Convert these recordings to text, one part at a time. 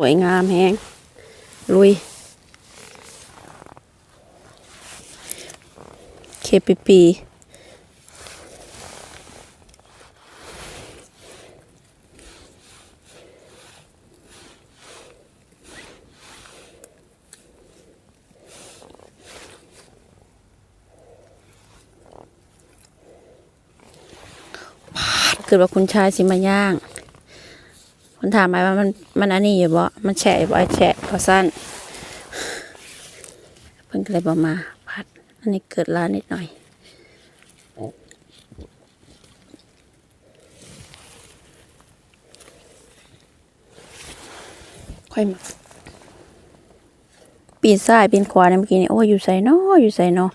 สวยงามแฮงลุย เคปีปีเกิดว่าคุณชายสิมาย่าง คนถามไปว่ามันมันอันนี้อยู่บ่ มันแฉะอยู่บ่ไอแฉะพอสั้นเพิ่นก็เลยบอกมาพัด อันนี้เกิดร้านนิดหน่อยค่อยมาปีนซ้ายปีนขวาเนี่ยเมื่อกี้นี่โอ้ยอยู่ใส่นออยู่ใส่นอ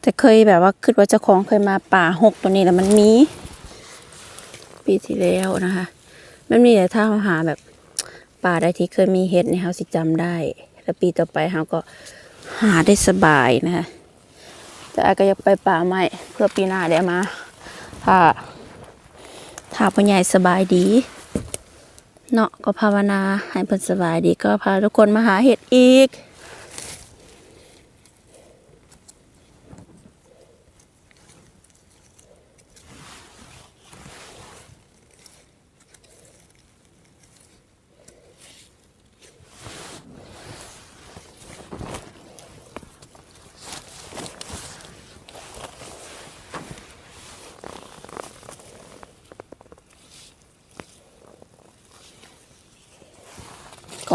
แต่เคยแบบว่าคิดว่าเจ้าของเคยมาป่าหกตัวนี้แล้วมันมี ปีที่แล้วนะคะ มันมีแต่ถ้าเราหาแบบป่าใดที่เคยมีเห็ดเนี่ยเราสิจำได้แล้วปีต่อไปเราก็หาได้สบายนะคะแต่อาก็อยากไปป่าใหม่เพื่อปีหน้าได้มาถ้าถ้าพ่อใหญ่สบายดีเนาะก็ภาวนาให้เพิ่นสบายดีก็พาทุกคนมาหาเห็ดอีก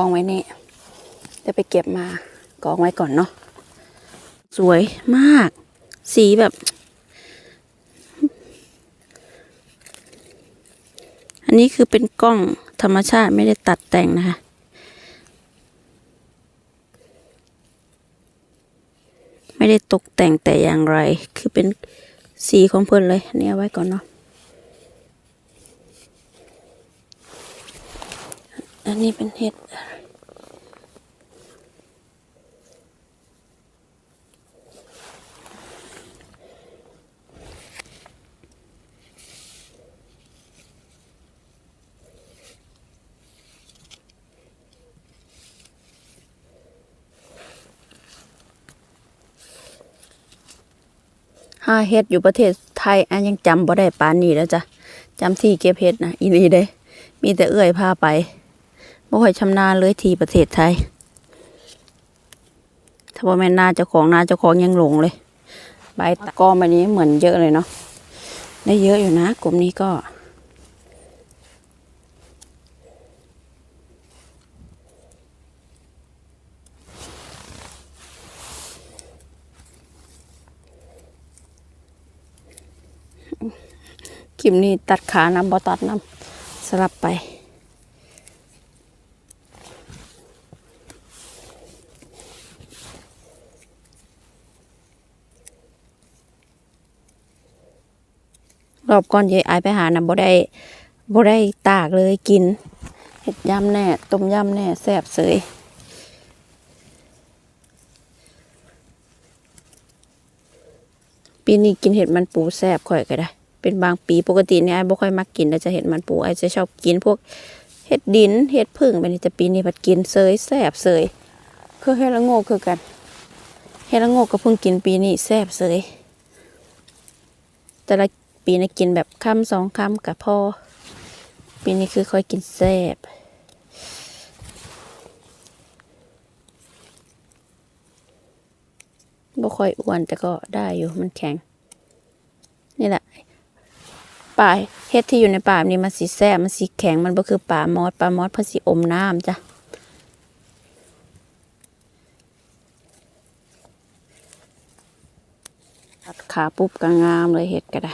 องไว้นี่เดี๋ยวไปเก็บมากองไว้ก่อนเนาะสวยมาก สีแบบ อันนี้คือเป็นกล้องธรรมชาติไม่ได้ตัดแต่งนะคะ ไม่ได้ตกแต่งแต่อย่างไร คือเป็นสีของเพื่อนเลยอันนี้เอาไว้ก่อนเนาะอันนี้เป็นเห็ดอะไร ห้าเฮ็ดอยู่ประเทศไทยอันยังจำบ่ได้ปานนี้แล้วจ้ะจำที่เก็บเฮ็ดนะอีนีเด้ มีแต่เอื้อยพาไปบ่ค่อยชำนาญเลยที่ประเทศไทย ถ้าบ่แม่นนาเจ้าของนาเจ้าของยังหลงเลยใบตะกอมแบบนี้เหมือนเยอะเลยเนาะได้เยอะอยู่นะกลุ่มนี้ก็ คลิปนี้ตัดขานำบ่ตัดนำสลับไป รอบก่อนยายอไปหานะบ่ได้บ่ได้ตากเลยกินเห็ดยำแน่ต้มยำแน่แซ่บเสยปีนี้กินเห็ดมันปูแซ่บค่อยก็ได้ เป็นบางปีปกติเนี่ยไอ้ายบ่ค่อยมักกินแต่จะเห็ดมันปูไอ้ายจะชอบกินพวกเห็ดดินเห็ดผึ่งไปนี่แต่ปีนี้ผัดกินเสยแซ่บเสยคือเห็ดละโงกคือกันเห็ดละโงกก็เพิ่งกินปีนี้แซ่บเสยแต่ละปีนะกินแบบคำสองคำกับพ่อปีนี้คือค่อยกินแซ่บบ่ค่อยอ้วนแต่ก็ได้อยู่มันแข็ง นี่แหละ ป่าเฮ็ดที่อยู่ในป่านี้มันสีแซ่มันสีแข็งมันบ่คือป่ามอดป่ามอดเพิ่นสิอมน้ำจ้ะตัดขาปุ๊บก็งามเลยเฮ็ดก็ได้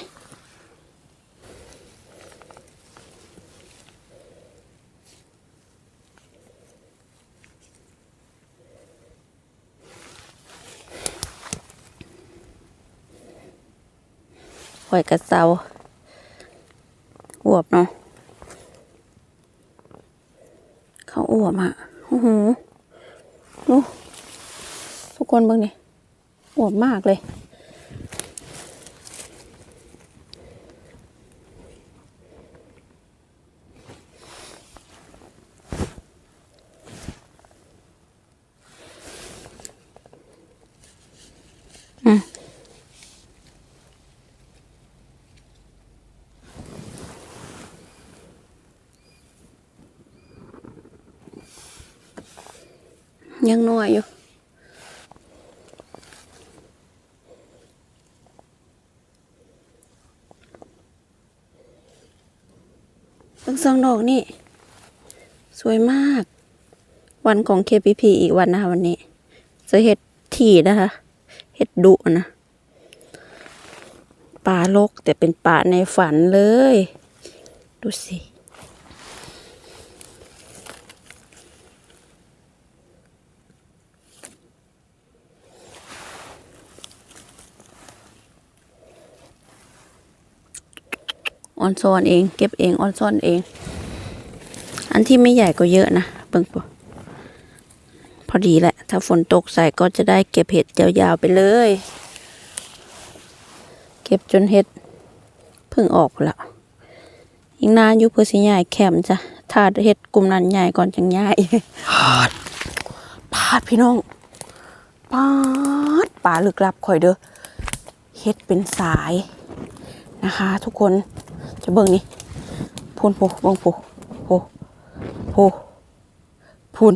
หอยกระเซา อวบเนาะเขาอวบอะโอ้โหดูทุกคนเบิ่งนี่อวบมากเลย ยังน้อยอยู่เบิ่งสองดอกนี่ สวยมาก วันของ KPP อีกวันนะคะวันนี้จอเห็ดถี่นะคะ เห็ดดุนะป่าลกแต่เป็นป่าในฝันเลย ดูสิ ออนซอนเอง เก็บเองออนซอนเอง อันที่ไม่ใหญ่ก็เยอะนะเบิ่งปะพอดีแหละ ถ้าฝนตกใส่ก็จะได้เก็บเห็ดยาวๆไปเลย เก็บจนเห็ดเพิ่งออกละยิงนานอยู่เพื่อสิใหญ่แคมจ้ะถ้าเห็ดกลุ่มนั้นใหญ่ก่อนจังใหญ่พาดพาดพี่น้องปาดป่าลึกลับข่อยเด้อเห็ดเป็นสายนะคะ ทุกคน จะเบิ่งนี่พูนโพเบิ่งโพโพโพพูน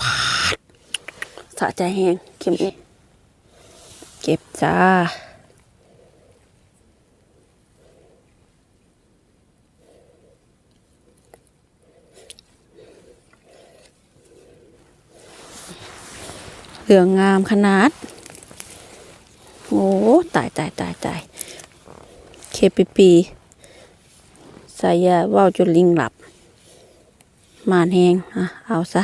พาดสะใจแหงเข็มนี้เก็บจ้า เหลืองงามขนาด โอ้ตายตายตายตายเคปีปีสายยาว่าวจนลิงหลับ มานแหงอะ เอาซะ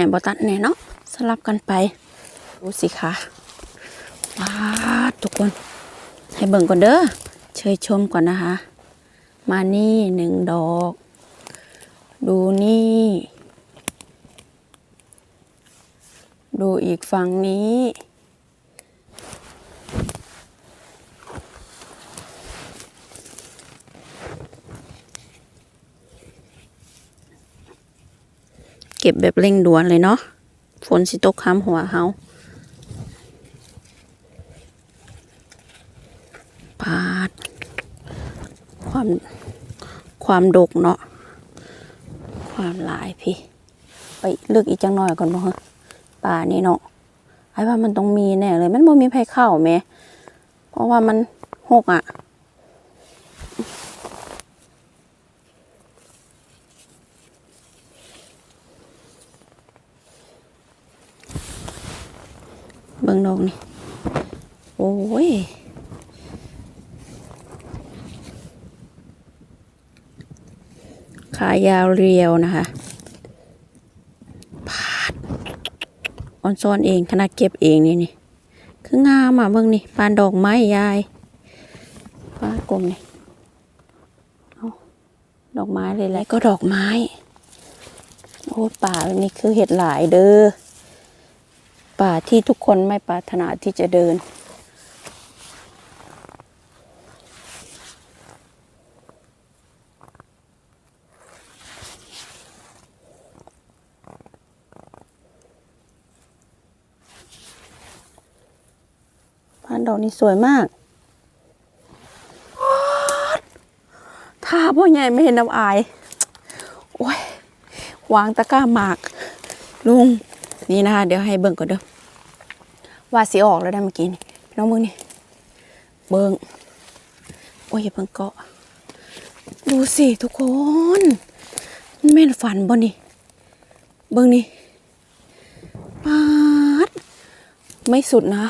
น่บ่ตัดแหน่เนาะสลับกันไปดูสิคะว้าทุกคน ให้เบิ่งก่อนเด้อเชยชมก่อนนะคะ มานี่หนึ่งดอก ดูนี่ ดูอีกฝั่งนี้ ก็บแบบเร่งด่วนเลยเนาะฝนสิตกค้ำหัวเฮาปาด ความความดกเนาะความหลายพี่ ไปเลือกอีกจังหน่อยก่อนบ่ฮะป่านี่เนาะไอ้ว่ามันต้องมีแน่เลย มันบ่มีไผเข้าแหมเพราะว่ามันหกอะ เบิ่งดอกนี่ โอ้ยขายาวเรียวนะคะพาดออนซ้อนเองขนาดเก็บเองนี่นี่ คืองามอะเบิ่งนี่ปานดอกไม้ยายปาดกลมนี่เอาดอกไม้เลยแหละก็ดอกไม้ โอ้ป่านี่คือเห็ดหลายเด้อ ป่าที่ทุกคนไม่ปรารถนาที่จะเดินบ้านดอกนี้สวยมากถ้าพ่อใหญ่ไม่เห็นน้ำอาย โอ้ย วางตะกร้าหมาก ลุง นี่นะคะ เดี๋ยวให้เบิ่งก่อนเด้อว่าสีออกแล้วได้เมื่อกี้นี่น้องเบิ่งนี่ เบิ่งโอ้ยอย่าเพิ่งเกาะ ดูสิทุกคนแม่นฝันบ่นี่ เบิ่งนี่ปาดไม่สุดนะ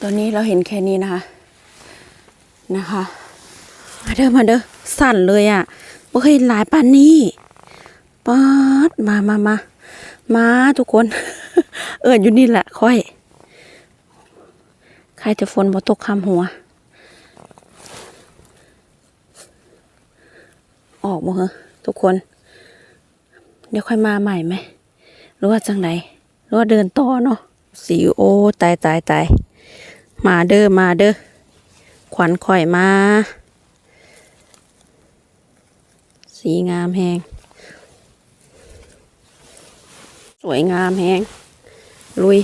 ตอนนี้เราเห็นแค่นี้นะคะ นะคะมาเด้อมาเด้อสั่นเลยอะ่ะบ่เคยเห็นหลายปานนี้ปาดมามามา มาทุกคน เอิญอยู่นี่แหละค่อย ใครจะฝนบ่ตกคำหัว ออกบ่เหรอทุกคน เดี๋ยวค่อยมาใหม่ไหมหรือว่าจังไหนหรือว่าเดินต่อเนาะสีโอตายตายตายมาเด้อมาเด้อขวัญข่อยมา สีงามแหง ส วยงามแหงลุย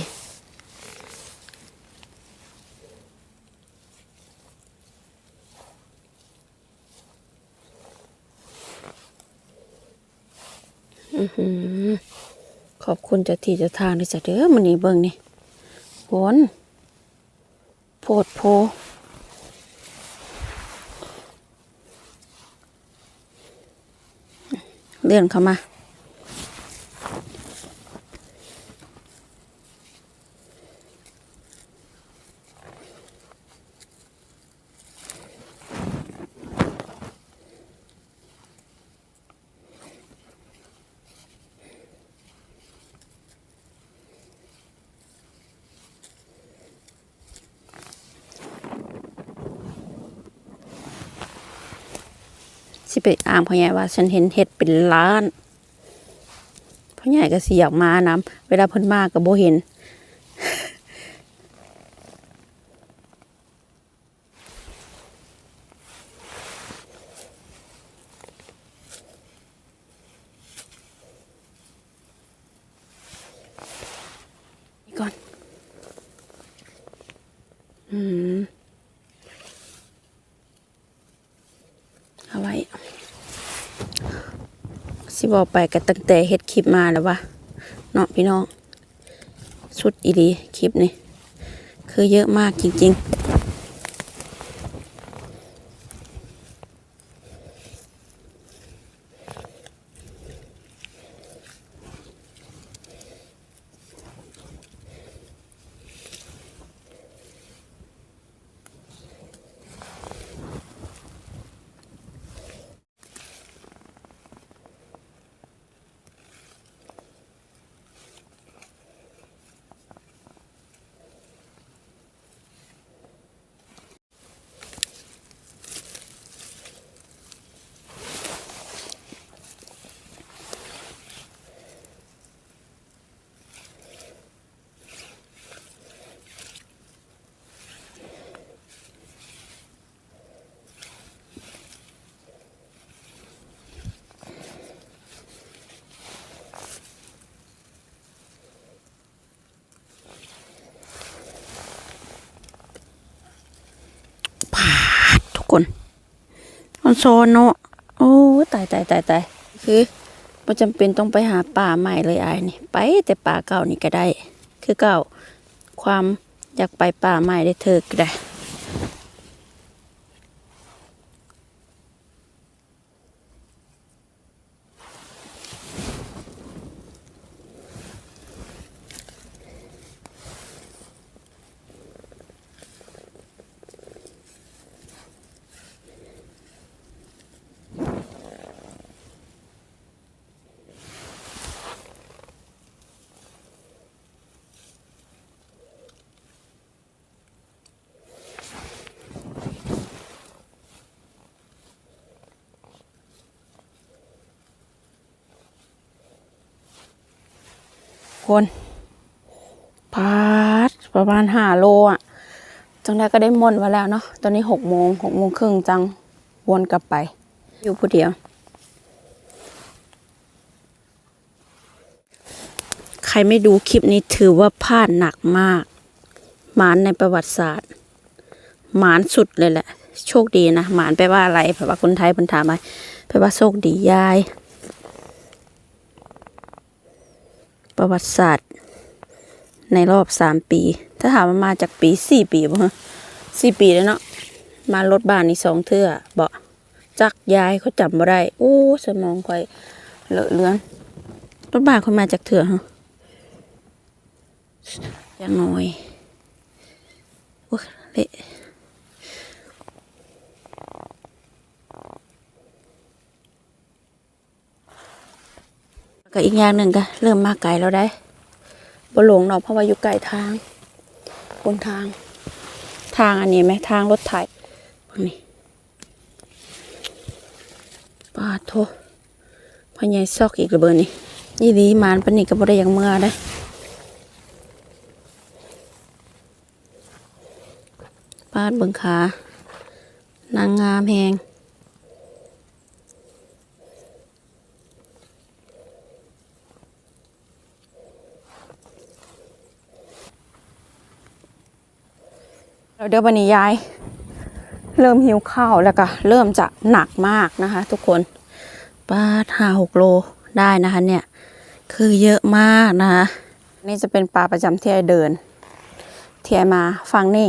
อขอบคุณเจะที่เจะทางด้วยจ้ะเด้อมันนี้เบิ่งนี่ฝนโพดโพเลื่อนเข้ามา สิไปอามพ่อใหญ่ว่า ฉันเห็นเห็ดเป็นล้านพ่อใหญ่ก็สิอยกมาน้ำเวลาเพิ่นมากก็บ่เห็น เอาไว้ สิบอกไปกันตั้งแต่เฮ็ดคลิปมาแล้ววะเนาะพี่น้องสุดอีดีคลิปนี้คือเยอะมากจริง ๆ พาดทุกคน มันโซนเนาะโอ้ตายตายตายตายคือบ่จำเป็นต้องไปหาป่าใหม่เลยไอ้นี่ไปแต่ป่าเก่านี่ก็ได้ คือเก่าความอยากไปป่าใหม่ได้เธอก็ได้ คนพาดประมาณห้าโลอะ จังได้ก็ได้มนต์มาแล้วเนาะ ตอนนี้หกโมงหกโมงครึ่งจังวนกลับไป อยู่ผู้เดียว ใครไม่ดูคลิปนี้ถือว่าพลาดหนักมาก หมานในประวัติศาสตร์ หมานสุดเลยแหละ โชคดีนะ หมานแปลว่าอะไรแปลว่าคนไทยเพิ่นถามไปแปลว่าโชคดียาย ประวัติศาสตร์ ในรอบสามปี ถ้าถามว่ามาจากปีสี่ปีบ่ฮะสี่ปีแล้วเนาะมารถบ้านนี่สองเทื่อบ่จักยายเขาจำบ่ได้โอ้สมองคอยเลอะเลือนรถบ้านคนมาจากเถื่อฮะอย่างน้อยโอ้ยเละ ก็อีกอย่างหนึ่งก็เริ่มมาไกลแล้วได้บ่หลงเนาะเพราะว่าอยู่ไกลทางบนทาง ทางอันนี้ไหมทางรถไถพวกนี้ปาดโทพอใหญายซอกอีกระเบิดนี่ยี่ดีมานปนนี่ก็บ่ได้อย่างเมื่อได้ปาดเบิงขานางงามแหง เดี๋ยวบันนี้ยาย เริ่มหิวข้าวแล้วก็เริ่มจะหนักมากนะคะ ทุกคนปลาห้าหกโลได้นะคะ เนี่ย คือเยอะมากนะคะนี่จะเป็นปลาประจำที่ไอเดินที่ไอมาฟังนี่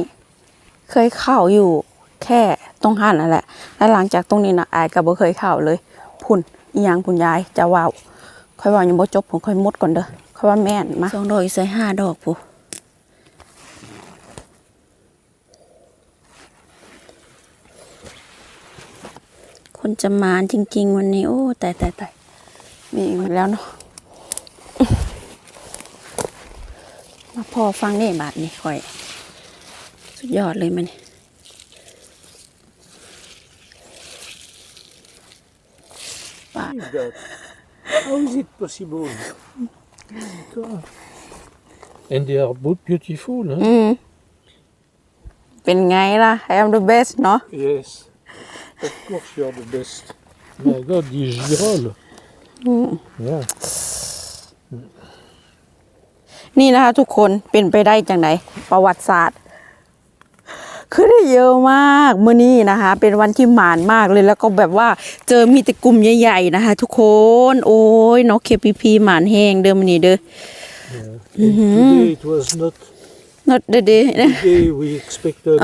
เคยเข้าอยู่แค่ตรงหันนั่นแหละ แล้วหลังจากตรงนี้นะไอายก็บ่เคยเข้าเลย พุ่นอียังพุ่นยายจะว่าวค่อยว่ายังบ่จบผมค่อยมุดก่อนเด้อค่อยว่าแม่นมาสองดอกใส่ห้าดอกผู้ คนจะมานจริง ๆ วันนี้ โอ้แต่แต่แต่มีอีกแล้วเนาะมาพอฟังนี่บาทนี่ค่อย สุดยอดเลยมันนี่ that. How is it possible? God. And they are both beautiful, huh? อืมเป็นไงล่ะ I am the best เนาะ Yes. Of course you are the best. My God, these girolles. Yeah. นี่นะคะทุกคนเป็นไปได้จังไหนประวัติศาสตร์ คือได้เยอะมากเมื่อนี้นะคะ เป็นวันที่หมานมากเลยแล้วก็แบบว่าเจอมีแต่กลุ่มใหญ่ๆนะคะ ทุกคนโอ้ยนกเคพีพีหมานแห้งเดิมอนี้เด้อ And today it was not นดเด้อๆนะ the day we expected.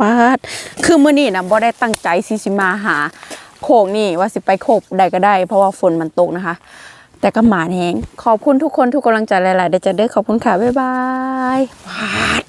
ปาดคือมื้อนี้นะบ่ได้ตั้งใจสิสิมาหา โคงนี่ว่าสิไปโคกใดก็ได้ เพราะว่าฝนมันตกนะคะ แต่ก็หมาแหงขอบคุณทุกคนทุกกำลังใจหลายๆเดี๋ยวจะเด้อขอบคุณค่ะ บ๊ายบายปาด